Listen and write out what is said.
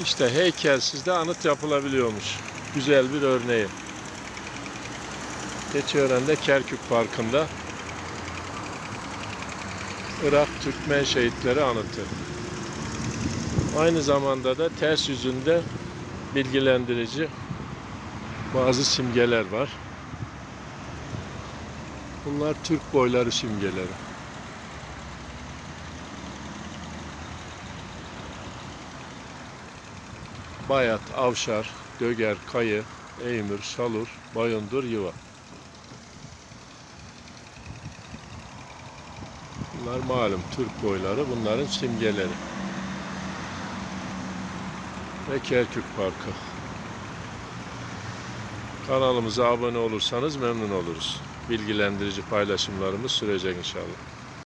İşte heykelsizde anıt yapılabiliyormuş. Güzel bir örneği. Keçiören'de Kerkük Parkı'nda Irak Türkmen şehitleri anıtı. Aynı zamanda da ters yüzünde bilgilendirici bazı simgeler var. Bunlar Türk boyları simgeleri. Bayat, Avşar, Döger, Kayı, Eymür, Şalur, Bayındır, Yuva. Bunlar malum Türk boyları, bunların simgeleri. Ve Kerkük Parkı. Kanalımıza abone olursanız memnun oluruz. Bilgilendirici paylaşımlarımız sürecek inşallah.